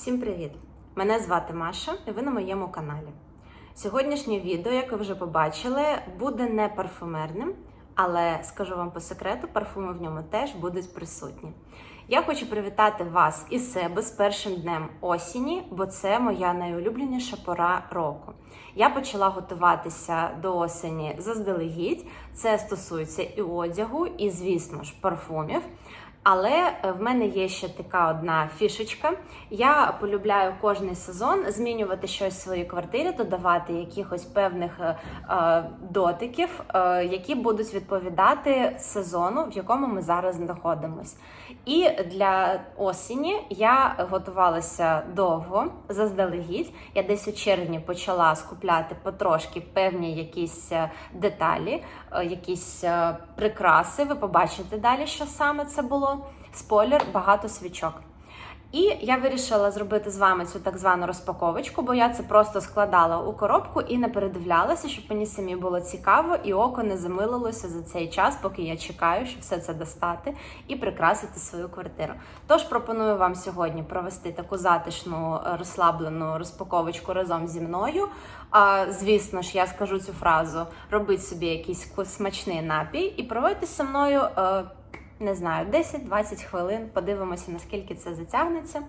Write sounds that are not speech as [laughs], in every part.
Всім привіт! Мене звати Маша, і ви на моєму каналі. Сьогоднішнє відео, як ви вже побачили, буде не парфумерним, але скажу вам по секрету, парфуми в ньому теж будуть присутні. Я хочу привітати вас і себе з першим днем осені, бо це моя найулюбленіша пора року. Я почала готуватися до осені заздалегідь. Це стосується і одягу, і, звісно ж, парфумів. Але е, в мене є ще така одна фішечка. Я полюбляю кожний сезон змінювати щось в своїй квартирі, додавати якихось певних е, е, дотиків, які будуть відповідати сезону, в якому ми зараз знаходимось. І для осені я готувалася довго, заздалегідь. Я десь у червні почала скупляти потрошки певні якісь е, деталі, е, якісь е, прикраси. Ви побачите далі, що саме це було. Спойлер, багато свічок. І я вирішила зробити з вами цю так звану розпаковочку, бо я це просто складала у коробку і не передивлялася, щоб мені самі було цікаво, і око не замилилося за цей час, поки я чекаю, щоб все це достати і прикрасити свою квартиру. Тож пропоную вам сьогодні провести таку затишну, е, розслаблену розпаковочку разом зі мною. А, звісно ж, я скажу цю фразу: робіть собі якийсь смачний напій і проводьте зі мною. Не знаю, 10-20 хвилин. Подивимося, наскільки це затягнеться.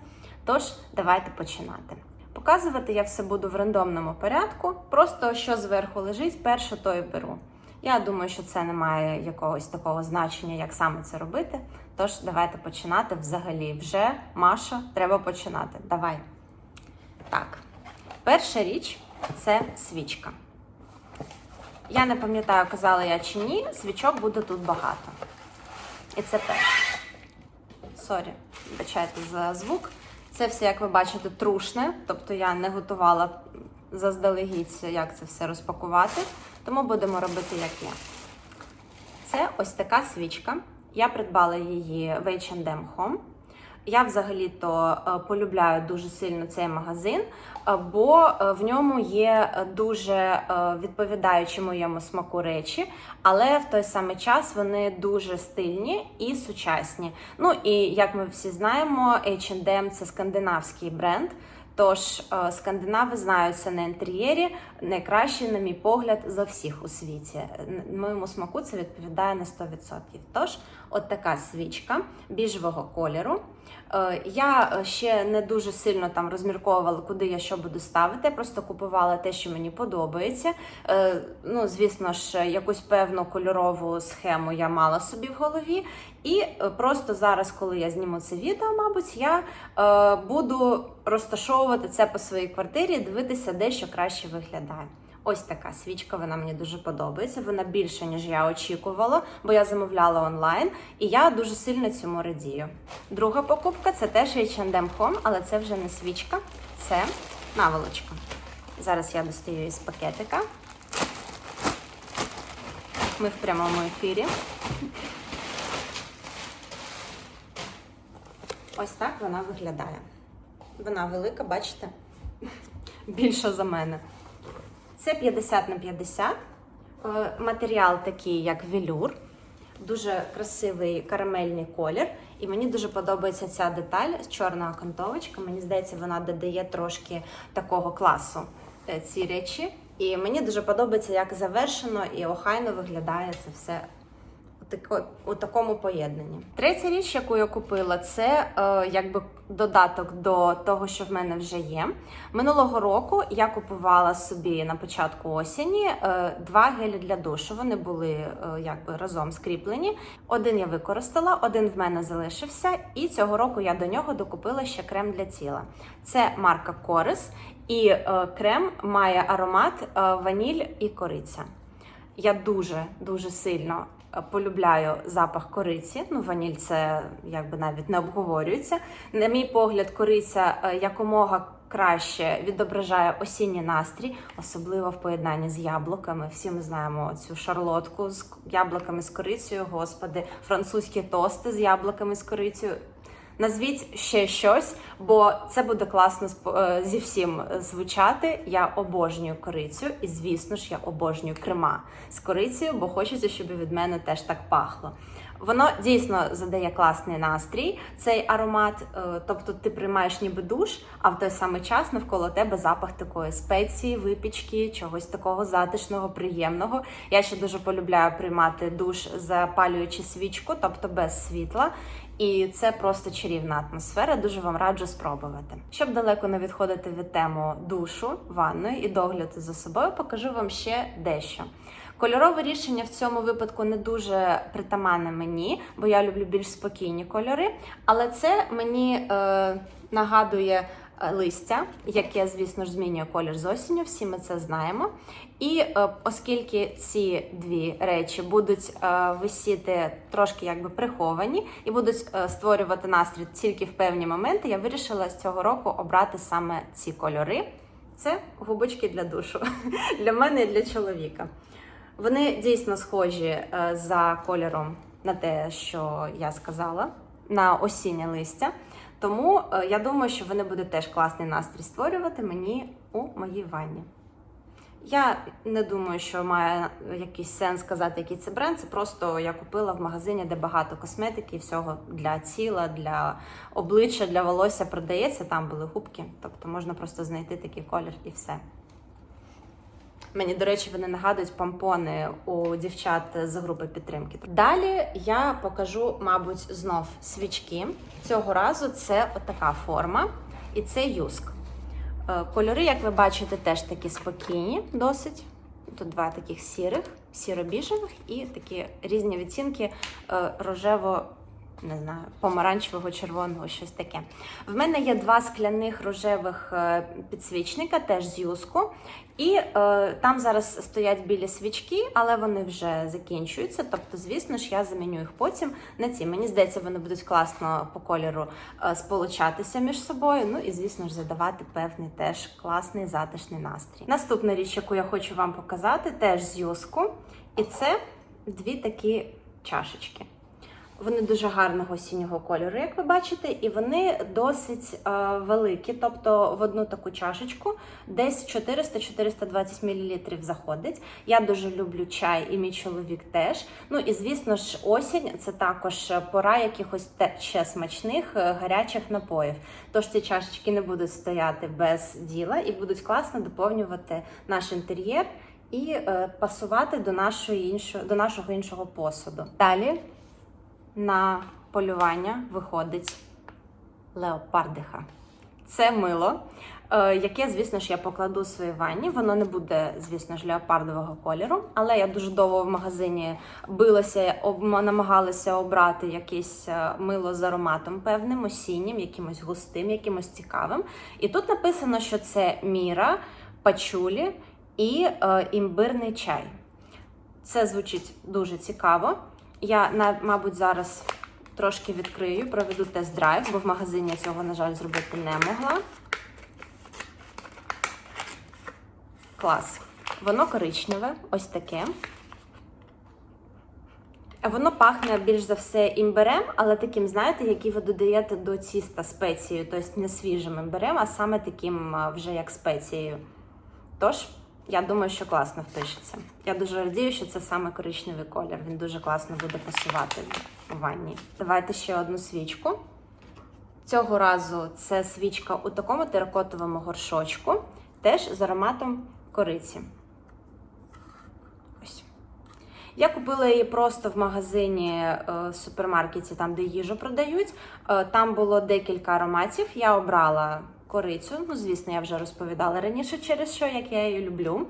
Тож, давайте починати. Показувати я все буду в рандомному порядку. Просто що зверху лежить, перше то і беру. Я думаю, що це не має якогось такого значення, як саме це робити. Тож, давайте починати взагалі. Вже Маша, треба починати. Давай. Так, перша річ це свічка. Я не пам'ятаю, казала я чи ні, свічок буде тут багато. І це теж. Сорі, вибачайте за звук. Це все, як ви бачите, трушне. Тобто я не готувала заздалегідь, як це все розпакувати. Тому будемо робити, як є. Це ось така свічка. Я придбала її в H&M Home. Я взагалі-то е, полюбляю дуже сильно цей магазин, бо е, в ньому є дуже е, відповідаючі моєму смаку речі, але в той самий час вони дуже стильні і сучасні. Ну і як ми всі знаємо, H&M – це скандинавський бренд. Тож скандинави знаються на інтер'єрі найкраще, на мій погляд, за всіх у світі. Моєму смаку це відповідає на 100%. Тож, от така свічка біжевого кольору. Е, Я е, ще не дуже сильно там розмірковувала, куди я що буду ставити. Просто купувала те, що мені подобається. Е, Ну, звісно ж, якусь певну кольорову схему я мала собі в голові. І просто зараз, коли я зніму це відео, мабуть, я буду розташовувати це по своїй квартирі, дивитися, де що краще виглядає. Ось така свічка, вона мені дуже подобається. Вона більше, ніж я очікувала, бо я замовляла онлайн, і я дуже сильно цьому радію. Друга покупка це теж H&M Home, але це вже не свічка, це наволочка. Зараз я достаю із пакетика. Ми в прямому ефірі. Ось так вона виглядає. Вона велика, бачите? Більша за мене. Це 50 на 50. Е, Матеріал такий, як велюр. Дуже красивий карамельний колір. І мені дуже подобається ця деталь чорна окантовочка. Мені здається, вона додає трошки такого класу е, ці речі. І мені дуже подобається, як завершено і охайно виглядає це все у, такому поєднанні. Третя річ, яку я купила, це е, якби додаток до того, що в мене вже є. Минулого року я купувала собі на початку осені е, два гелі для душу. Вони були е, якби разом скріплені. Один я використала, один в мене залишився, і цього року я до нього докупила ще крем для тіла. Це марка Корис, і е, крем має аромат е, ваніль і кориця. Я дуже дуже сильно полюбляю запах кориці. Ну, ваніль це якби навіть не обговорюється. На мій погляд, кориця е, якомога краще відображає осінній настрій, особливо в поєднанні з яблуками. Всі ми знаємо цю шарлотку з яблуками з корицею. Господи, французькі тости з яблуками з корицею. Назвіть ще щось, бо це буде класно е, зі всім звучати. Я обожнюю корицю, і звісно ж, я обожнюю крема з корицею, бо хочеться, щоб від мене теж так пахло. Воно дійсно задає класний настрій, цей аромат. е, Тобто ти приймаєш ніби душ, а в той самий час навколо тебе запах такої спеції, випічки, чогось такого затишного, приємного. Я ще дуже полюбляю приймати душ, запалюючи свічку, тобто без світла. І це просто чарівна атмосфера. Дуже вам раджу спробувати. Щоб далеко не відходити від тему душу, ванної і догляду за собою, покажу вам ще дещо. Кольорове рішення в цьому випадку не дуже притаманне мені, бо я люблю більш спокійні кольори. Але це мені е, нагадує листя, яке, звісно ж, змінює колір з осінню. Всі ми це знаємо. І е, оскільки ці дві речі будуть е, висіти трошки якби приховані і будуть е, створювати настрій тільки в певні моменти, я вирішила з цього року обрати саме ці кольори. Це губочки для душу [laughs] для мене і для чоловіка. Вони дійсно схожі е, за кольором на те, що я сказала, на осіннє листя. Тому е, я думаю, що вони будуть теж класний настрій створювати мені у моїй ванні. Я не думаю, що має якийсь сенс сказати, який це бренд. Це просто я купила в магазині, де багато косметики, всього для тіла, для обличчя, для волосся продається. Там були губки, тобто можна просто знайти такий колір і все. Мені, до речі, вони нагадують помпони у дівчат з групи підтримки. Далі я покажу, мабуть, знов свічки. Цього разу це отака форма, і це юск. Е, Кольори, як ви бачите, теж такі спокійні, досить. Тут два таких сірих, сіро-біжевих і такі різні відцінки е, рожево, не знаю, помаранчевого, червоного, щось таке. В мене є два скляних рожевих е, підсвічника, теж з юску. І е, там зараз стоять білі свічки, але вони вже закінчуються. Тобто, звісно ж, я заміню їх потім на ці. Мені здається, вони будуть класно по кольору е, сполучатися між собою. Ну і звісно ж, задавати певний теж класний затишний настрій. Наступна річ, яку я хочу вам показати, теж з юску. І це дві такі чашечки. Вони дуже гарного осіннього кольору, як ви бачите, і вони досить е, великі. Тобто в одну таку чашечку десь 400-420 мл заходить. Я дуже люблю чай, і мій чоловік теж. Ну і звісно ж, осінь це також пора якихось ще смачних е, гарячих напоїв. Тож ці чашечки не будуть стояти без діла і будуть класно доповнювати наш інтер'єр. І е, пасувати до нашої іншого до нашого іншого посуду. Далі на полювання виходить леопардиха. Це мило, е, яке, звісно ж, я покладу у своїй ванні. Воно не буде, звісно ж, леопардового кольору, але я дуже довго в магазині билася, намагалася обрати якесь е, мило з ароматом певним, осіннім, якимось густим, якимось цікавим. І тут написано, що це міра, пачулі і е, імбирний чай. Це звучить дуже цікаво. Я, мабуть, зараз трошки відкрию, проведу тест-драйв, бо в магазині я цього, на жаль, зробити не могла. Клас. Воно коричневе, ось таке. Воно пахне більш за все імбирем, але таким, знаєте, який ви додаєте до тіста спецією, тобто не свіжим імбирем, а саме таким вже як спецією. Тож, я думаю, що класно впишеться. Я дуже радію, що це саме коричневий колір. Він дуже класно буде пасувати у ванні. Давайте ще одну свічку. Цього разу це свічка у такому теракотовому горшочку, теж з ароматом кориці. Ось. Я купила її просто в магазині е, супермаркеті, там, де їжу продають. Е, там було декілька ароматів. Я обрала корицю. Ну, звісно, я вже розповідала раніше, через що, як я її люблю.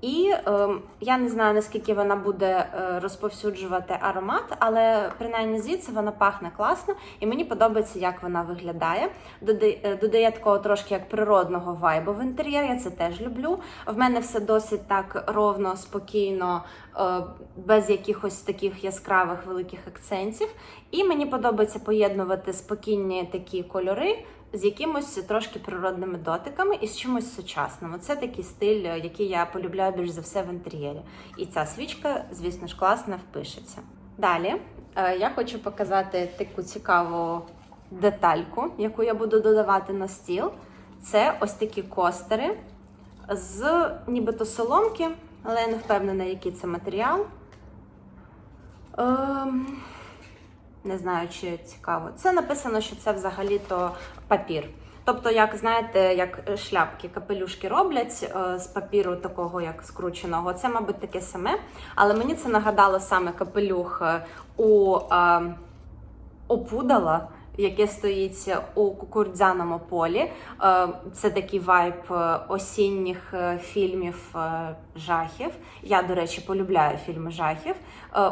І е, я не знаю, наскільки вона буде е, розповсюджувати аромат, але принаймні звідси вона пахне класно, і мені подобається, як вона виглядає. Додає, е, додає такого трошки як природного вайбу в інтер'єр. Я це теж люблю. В мене все досить так ровно, спокійно, е, без якихось таких яскравих великих акцентів. І мені подобається поєднувати спокійні такі кольори з якимось трошки природними дотиками і з чимось сучасним. Це такий стиль, е, який я полюбляю більш за все в інтер'єрі. І ця свічка, звісно ж, класно впишеться. Далі е, я хочу показати таку цікаву детальку, яку я буду додавати на стіл. Це ось такі костери з нібито соломки, але я не впевнена, який це матеріал. Ем, Не знаю, чи цікаво. Це написано, що це взагалі-то папір. Тобто, як знаєте, як шляпки, капелюшки роблять е, з папіру такого, як скрученого, це, мабуть, таке саме. Але мені це нагадало саме капелюх е, у е, опудала. Яке стоїть у кукурдзяному полі. Е, Це такий вайб е, осінніх е, фільмів жахів. Я, до речі, полюбляю фільми жахів,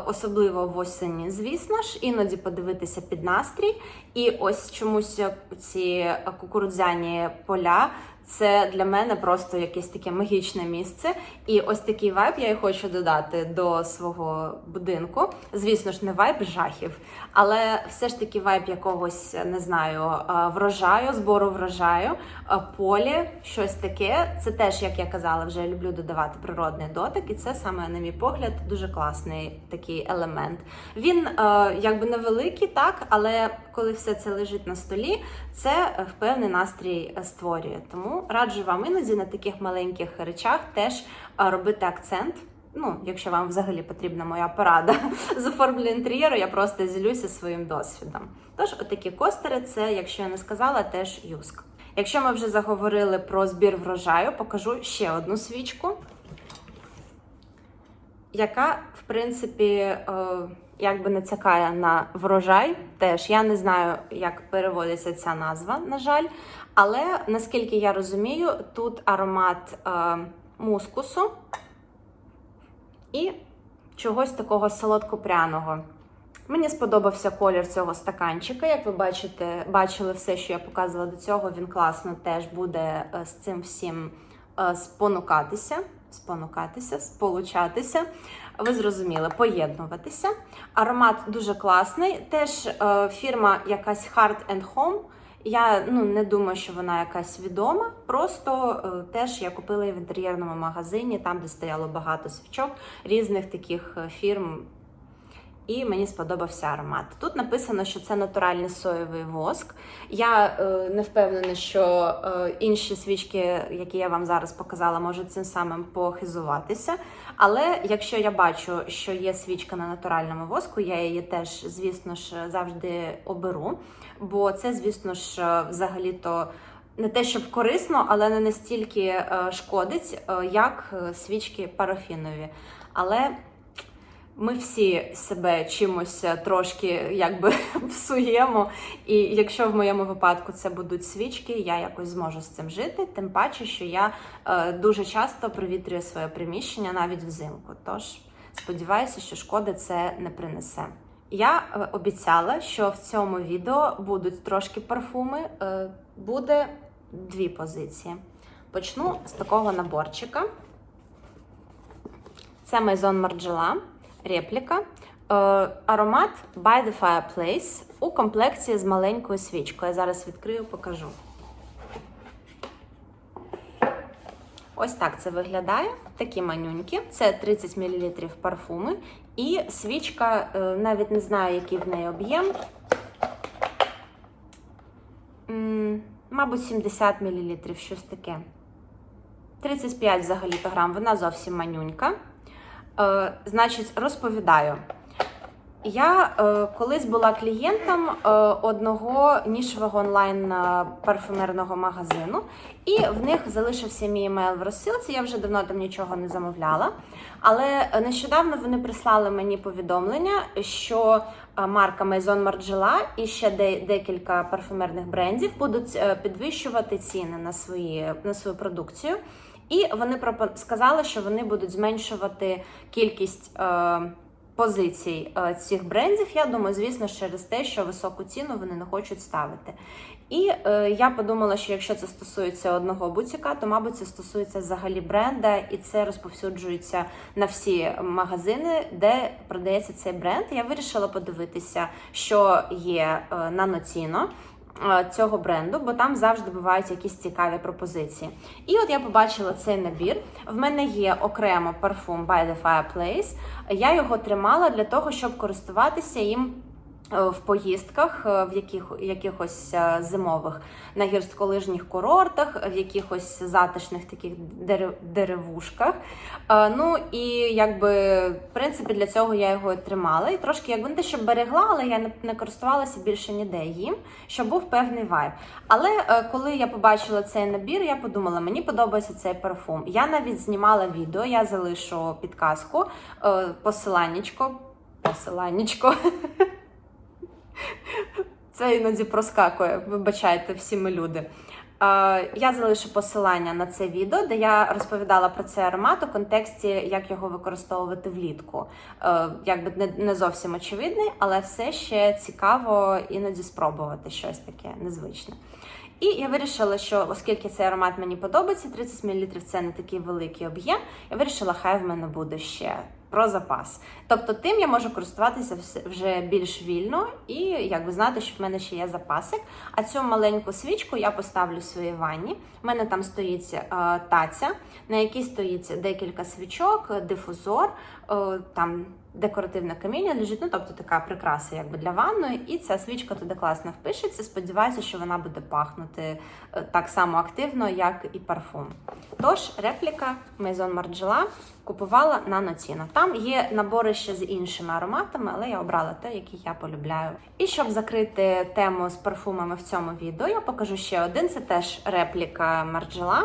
особливо в осені, звісно ж, іноді подивитися під настрій. І ось чомусь ці кукурудзяні поля. Це для мене просто якесь таке магічне місце. І ось такий вайб я і хочу додати до свого будинку. Звісно ж, не вайб жахів, але все ж таки вайб якогось не знаю е, врожаю, збору врожаю, е, полі, щось таке. Це теж, як я казала, вже люблю додавати природний дотик, і це саме, на мій погляд, дуже класний такий елемент. Він е, якби невеликий, так, але коли все це лежить на столі, це певний настрій створює. Тому раджу вам іноді на таких маленьких речах теж робити акцент. Ну, якщо вам взагалі потрібна моя порада [laughs] з оформлення інтер'єру, я просто ділюся своїм досвідом. Тож, отакі костери, це, якщо я не сказала, теж юск. Якщо ми вже заговорили про збір врожаю, покажу ще одну свічку, яка, в принципі, е, якби не цікає на врожай. Теж я не знаю, як переводиться ця назва, на жаль. Але наскільки я розумію, тут аромат е, мускусу і чогось такого солодкопряного. Мені сподобався колір цього стаканчика. Як ви бачите, бачили все, що я показувала до цього, він класно теж буде е, з цим всім е, спонукатися, спонукатися, сполучатися. Ви зрозуміли, поєднуватися. Аромат дуже класний. Теж е, фірма якась Hard and Home. Я ну не думаю, що вона якась відома. Просто е, теж я купила її в інтер'єрному магазині, там де стояло багато свічок різних таких е, фірм. І мені сподобався аромат. Тут написано, що це натуральний соєвий воск. Я е, не впевнена, що е, інші свічки, які я вам зараз показала, можуть цим самим похизуватися. Але якщо я бачу, що є свічка на натуральному воску, я її теж, звісно ж, завжди оберу. Бо це, звісно ж, взагалі-то. Не те, щоб корисно, але не настільки е, шкодить, е, як е, свічки парафінові. Але ми всі себе чимось трошки якби [laughs] псуємо. І якщо в моєму випадку це будуть свічки, я якось зможу з цим жити. Тим паче, що я е, дуже часто привітрюю своє приміщення навіть взимку. Тож сподіваюся, що шкоди це не принесе. Я е, обіцяла, що в цьому відео будуть трошки парфуми. Е, буде дві позиції. Почну з такого наборчика. Це Maison Margiela репліка. Е, аромат By the Fireplace у комплекції з маленькою свічкою. Я зараз відкрию, покажу. Ось так це виглядає. Такі манюньки. Це 30 мл парфуми. І свічка, е, навіть не знаю, який в неї об'єм. Мабуть, 70 мл, щось таке. 35 взагалі-то грам, вона зовсім манюнька. Е, значить, розповідаю. Я е, колись була клієнтом е, одного нішевого онлайн е, парфюмерного магазину, і в них залишився мій емейл в розсилці. Я вже давно там нічого не замовляла. Але нещодавно вони прислали мені повідомлення, що е, марка Maison Margiela і ще де, декілька парфюмерних брендів будуть е, підвищувати ціни на, свої, на свою продукцію. І вони сказали, що вони будуть зменшувати кількість е, позицій е, цих брендів. Я думаю, звісно, через те, що високу ціну вони не хочуть ставити. І е, я подумала, що якщо це стосується одного бутіка, то мабуть це стосується взагалі бренда, і це розповсюджується на всі магазини, де продається цей бренд. Я вирішила подивитися, що є е, на Ноціно цього бренду, бо там завжди бувають якісь цікаві пропозиції. І от я побачила цей набір. В мене є окремо парфум By the Fireplace. Я його тримала для того, щоб користуватися їм е, в поїздках, е, в яких, якихось е, зимових на гірськолижніх курортах, в якихось затишних таких деревушках. Е, Ну і якби в принципі для цього я його тримала. І трошки якби не те, що берегла, але я не, користувалася більше ніде їм, щоб був певний вайб. Але е, коли я побачила цей набір, я подумала, мені подобається цей парфум. Я навіть знімала відео, я залишу підказку, е, посиланнячко, посиланнячко. [laughs] Це іноді проскакує, вибачайте, всі ми люди. Я залишу посилання на це відео, де я розповідала про цей аромат у контексті, як його використовувати влітку. Е, Якби не зовсім очевидний, але все ще цікаво іноді спробувати щось таке незвичне. І я вирішила, що оскільки цей аромат мені подобається, 30 мл це не такий великий об'єм, я вирішила, хай в мене буде ще про запас. Тобто тим я можу користуватися вже більш вільно і якби знати, що в мене ще є запасик. А цю маленьку свічку я поставлю в своїй ванні. У мене там стоїть е, таця, на якій стоїть декілька свічок, дифузор, е, там декоративне каміння лежить, ну тобто така прикраса якби для ванної, і ця свічка туди класно впишеться. Сподіваюся, що вона буде пахнути е, так само активно, як і парфум. Тож, репліка Maison Margiela купувала на Notino. Там є набори ще з іншими ароматами, але я обрала те, який я полюбляю. І щоб закрити тему з парфумами в цьому відео, я покажу ще один. Це теж репліка Margiela.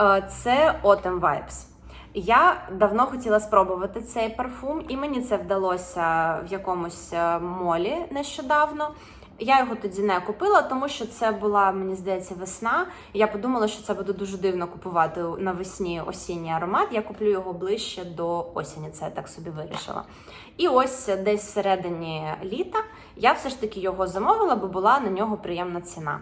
Е, Це Autumn Vibes. Я давно хотіла спробувати цей парфум, і мені це вдалося в якомусь е, молі нещодавно. Я його тоді не купила, тому що це була, мені здається, весна. Я подумала, що це буде дуже дивно купувати навесні осінній аромат. Я куплю його ближче до осені. Це я так собі вирішила. І ось десь всередині літа я все ж таки його замовила, бо була на нього приємна ціна.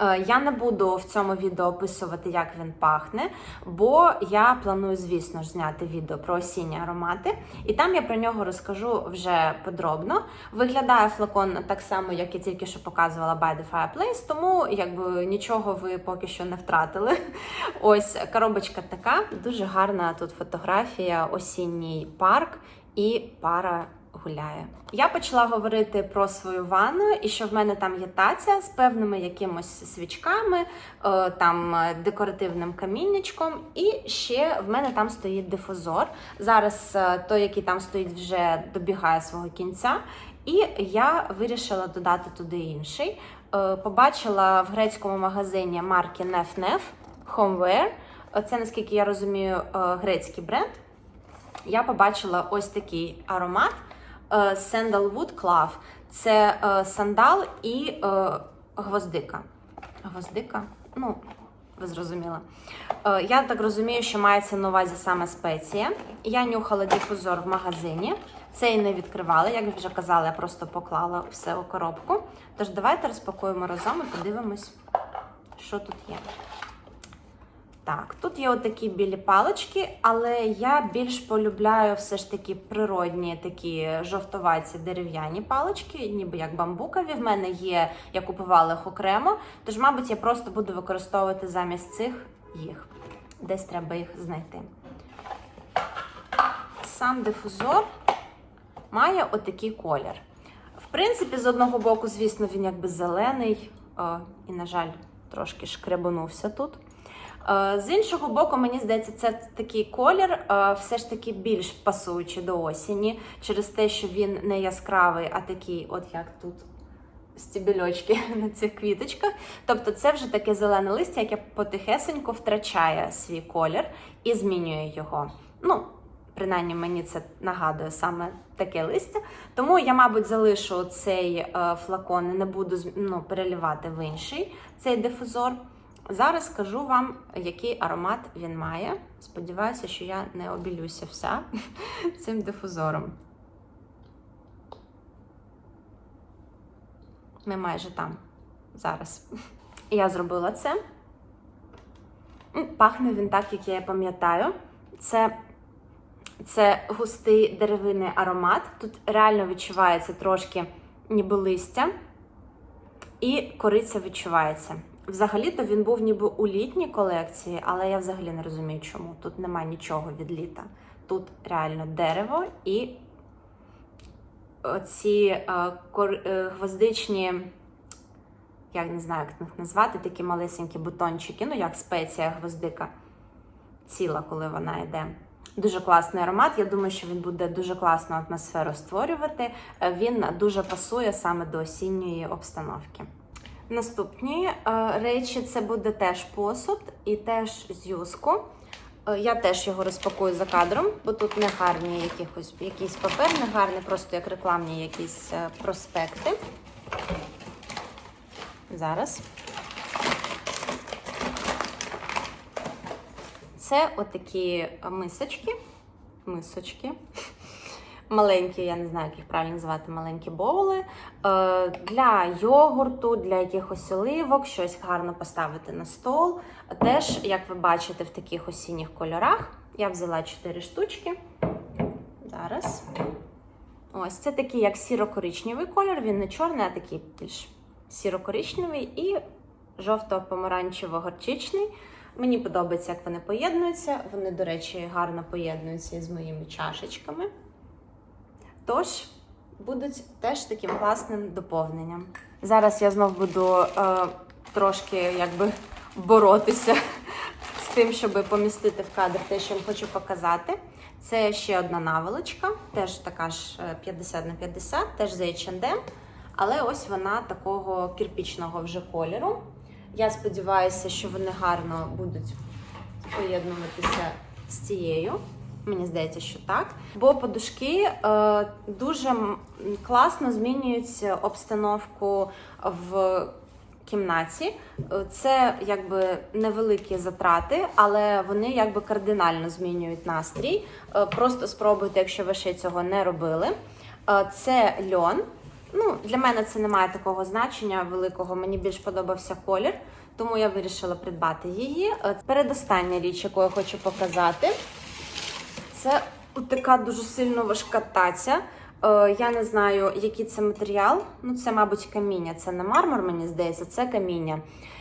Е, Я не буду в цьому відео описувати, як він пахне, бо я планую, звісно ж, зняти відео про осінні аромати, і там я про нього розкажу вже подробно. Виглядає флакон так само, як я тільки що показувала by the Fireplace, тому якби нічого ви поки що не втратили. [laughs] Ось коробочка така, дуже гарна тут фотографія, осінній парк і пара гуляє. Я почала говорити про свою ванну і що в мене там є таця з певними якимось свічками, е, там е, декоративним каміннячком, і ще в мене там стоїть дифузор. Зараз е, той, який там стоїть, вже добігає свого кінця. І я вирішила додати туди інший. Побачила в грецькому магазині марки Nef Nef Homeware. Це, наскільки я розумію, грецький бренд. Я побачила ось такий аромат Sandalwood Clove. Це е, сандал і е, гвоздика. Гвоздика? Ну, ви зрозуміли. Е, Я так розумію, що мається на увазі саме спеція. Я нюхала дифузор в магазині. Цей не відкривала, як вже казала, я просто поклала все у коробку. Тож давайте розпакуємо разом і подивимось, що тут є. Так, тут є отакі білі палички, але я більш полюбляю все ж таки природні такі жовтоваті дерев'яні палички, ніби як бамбукові. В мене є, я купувала їх окремо, тож, мабуть, я просто буду використовувати замість цих їх. Десь треба їх знайти. Сам дифузор має отакий колір. В принципі, з одного боку, звісно, він якби зелений, е, і, на жаль, трошки шкребанувся тут. Е, З іншого боку, мені здається, це такий колір, е, все ж таки більш пасуючий до осені, через те, що він не яскравий, а такий, от як тут стібельочки [laughs] на цих квіточках. Тобто, це вже таке зелене листя, яке потихесенько втрачає свій колір і змінює його. Ну, принаймні, мені це нагадує саме таке листя. Тому я, мабуть, залишу цей е, флакон і не буду ну, перелівати в інший цей дифузор. Зараз скажу вам, який аромат він має. Сподіваюся, що я не обілюся вся [laughs] цим дифузором. Ми майже там зараз. Я зробила це. Пахне він так, як я пам'ятаю. Це, це густий деревинний аромат. Тут реально відчувається трошки ніби листя, і кориця відчувається. Взагалі-то він був ніби у літній колекції, але я взагалі не розумію, чому. Тут немає нічого від літа. Тут реально дерево і оці е, е, гвоздичні, я не знаю, як їх назвати, такі малесенькі бутончики, ну як спеція гвоздика ціла, коли вона йде. Дуже класний аромат. Я думаю, що він буде дуже класну атмосферу створювати. Е, Він дуже пасує саме до осінньої обстановки. Наступні е, речі це буде теж посуд і теж з. Е, Я теж його розпакую за кадром, бо тут не гарні якихось, якийсь папер, не гарний, просто як рекламні якісь е, проспекти. Зараз. Це отакі мисочки. Мисочки. Маленькі, я не знаю, як їх правильно називати, маленькі боули. Е, для йогурту, для якихось оливок, щось гарно поставити на стол. Теж, як ви бачите, в таких осінніх кольорах. Я взяла 4 штучки. Зараз. Ось це такий як сіро-коричневий колір. Він не чорний, а такий більш сіро-коричневий і жовто-помаранчево-горчичний. Мені подобається, як вони поєднуються. Вони, до речі, гарно поєднуються із моїми чашечками. Тож будуть теж таким класним доповненням. Зараз я знов буду е, трошки якби боротися з тим, щоб помістити в кадр те, що я хочу показати. Це ще одна наволочка, теж така ж е, 50 на 50, теж з H&M, але ось вона такого кирпічного вже кольору. Я сподіваюся, що вони гарно будуть поєднуватися з цією. Мені здається, що так. Бо подушки е, дуже класно змінюють обстановку в кімнаті. Це якби невеликі затрати, але вони якби кардинально змінюють настрій. Е, Просто спробуйте, якщо ви ще цього не робили. Е, Це льон. Ну, для мене це не має такого значення великого. Мені більш подобався колір, тому я вирішила придбати її. Е, Передостання річ, яку я хочу показати, це така дуже сильно важка таця. Е, я не знаю, який це матеріал. Ну, це, мабуть, каміння. Це не мармур, мені здається, це каміння.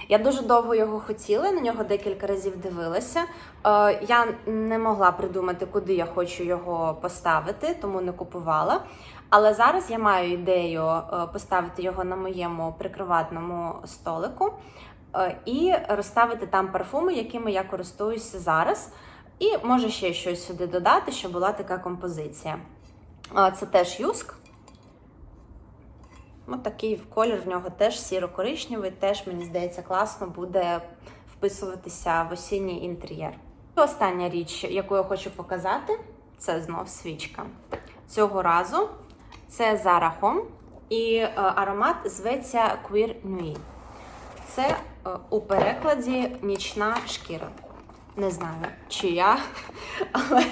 Я дуже довго його хотіла, на нього декілька разів дивилася. Е, я не могла придумати, куди я хочу його поставити, тому не купувала. Але зараз я маю ідею е, поставити його на моєму прикроватному столику і розставити там парфуми, якими я користуюся зараз. І може ще щось сюди додати, щоб була така композиція. Це теж юск. Ось такий колір в нього теж сіро-коричневий, теж, мені здається, класно буде вписуватися в осінній інтер'єр. І остання річ, яку я хочу показати, це знов свічка. Цього разу це Home і е, аромат зветься Queer Nuit. Це е, у перекладі нічна шкіра. Не знаю, чия, [laughs] але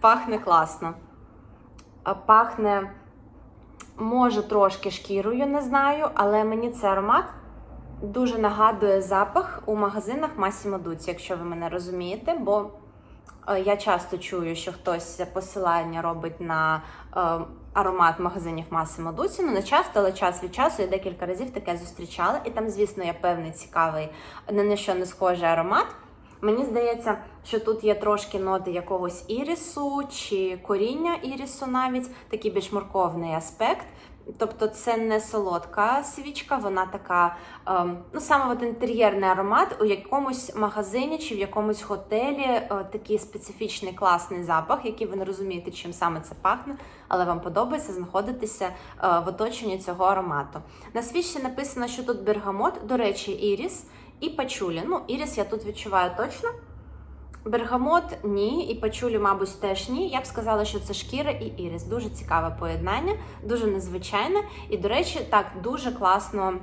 пахне класно. Пахне, може, трошки шкірою, не знаю, але мені цей аромат дуже нагадує запах у магазинах Massimo Dutti, якщо ви мене розумієте, бо е, я часто чую, що хтось посилання робить на е, аромат магазинів Massimo Dutti. Ну, не часто, але час від часу я декілька разів таке зустрічала. І там, звісно, є певний цікавий, на що не схожий аромат. Мені здається, що тут є трошки ноти якогось ірісу чи коріння ірісу навіть, такий більш морковний аспект. Тобто це не солодка свічка, вона така, ем, ну саме от інтер'єрний аромат у якомусь магазині чи в якомусь готелі, е, такий специфічний класний запах, який ви не розумієте, чим саме це пахне, але вам подобається знаходитися е, в оточенні цього аромату. На свічці написано, що тут бергамот, до речі, іріс і пачулі. Ну, іріс я тут відчуваю точно. Бергамот ні, і пачулі, мабуть, теж ні. Я б сказала, що це шкіра і ірис. Дуже цікаве поєднання, дуже незвичайне. І, до речі, так дуже класно,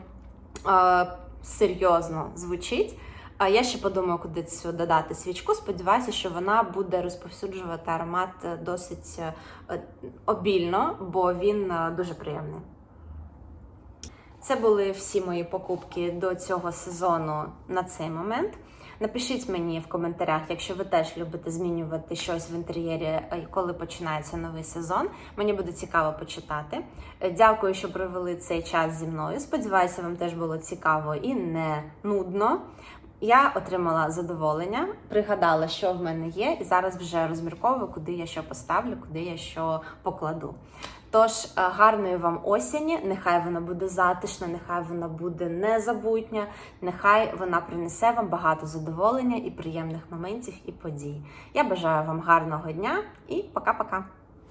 е, серйозно звучить. А я ще подумаю, куди цю додати свічку. Сподіваюся, що вона буде розповсюджувати аромат досить е, обільно, бо він е, дуже приємний. Це були всі мої покупки до цього сезону на цей момент. Напишіть мені в коментарях, якщо ви теж любите змінювати щось в інтер'єрі, е, коли починається новий сезон. Мені буде цікаво почитати. Е, Дякую, що провели цей час зі мною. Сподіваюся, вам теж було цікаво і не нудно. Я отримала задоволення, пригадала, що в мене є, і зараз вже розмірковую, куди я що поставлю, куди я що покладу. Тож е, гарної вам осені, нехай вона буде затишна, нехай вона буде незабутня, нехай вона принесе вам багато задоволення і приємних моментів і подій. Я бажаю вам гарного дня і пока-пока.